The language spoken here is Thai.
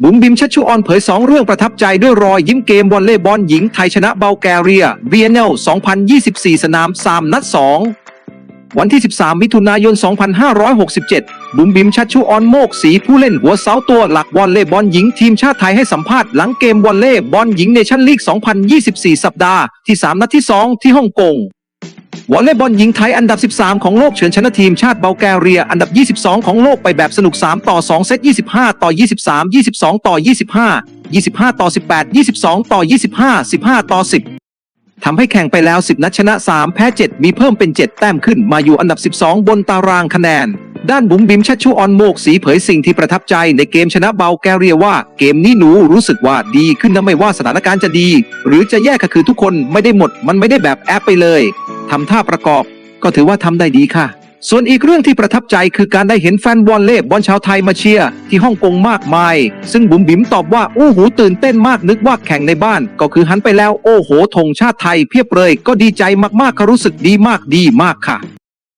บุ๋มบิมชัชชุออนเผย 2 เรื่องประทับใจด้วยรอยยิ้มเกมวอลเลย์บอลหญิงไทยชนะเบลแกเรีย BNL 2024 สนาม 3 นัด 2 วันที่ 13 มิถุนายน 2567 บุ๋มบิมชัชชุออนโมกสีผู้เล่นหัวเสาตัวหลักวอลเลย์บอลหญิงทีมชาติไทยให้สัมภาษณ์หลังเกมวอลเลย์บอลหญิงเนชั่นลีก 2024 สัปดาห์ที่ 3 นัดที่ 2 ที่ฮ่องกง วอลเลย์บอลหญิงไทยอันดับ 13 ของโลกเฉือนชนะทีมชาติเบลแกเรีย อันดับ 22 ของโลกไปแบบสนุก 3 ต่อ 2 เซต 25 ต่อ 23 22 ต่อ 25 25 ต่อ 18 22 ต่อ 25 15 ต่อ 10 ทำให้แข่งไปแล้ว 10 นัดชนะ 3 แพ้ 7 มีเพิ่มเป็น 7 แต้มขึ้นมาอยู่อันดับ 12 บนตารางคะแนน ด้านบุ๋มบิมชัชชูออนโมกสีเผยสิ่งที่ประทับใจในเกมชนะเบลแกเรียว่า เกมนี้หนูรู้สึกว่าดีขึ้นนะไม่ว่าสถานการณ์จะดี หรือจะแย่ก็คือทุกคนไม่ได้หมดมันไม่ได้แบบแอปไปเลย ทำท่าประกอบ ก็ถือว่าทำได้ดีค่ะ ส่วนอีกเรื่องที่ประทับใจคือการได้เห็นแฟนบอลเล่บอลชาวไทยมาเชียร์ที่ฮ่องกงมากมาย ซึ่งบุ๋มบิ๋มตอบว่าอู้หูตื่นเต้นมากนึกว่าแข่งในบ้าน ก็คือหันไปแล้วโอ้โหธงชาติไทยเพียบเลย ก็ดีใจมากๆค่ะรู้สึกดีมากดีมากค่ะ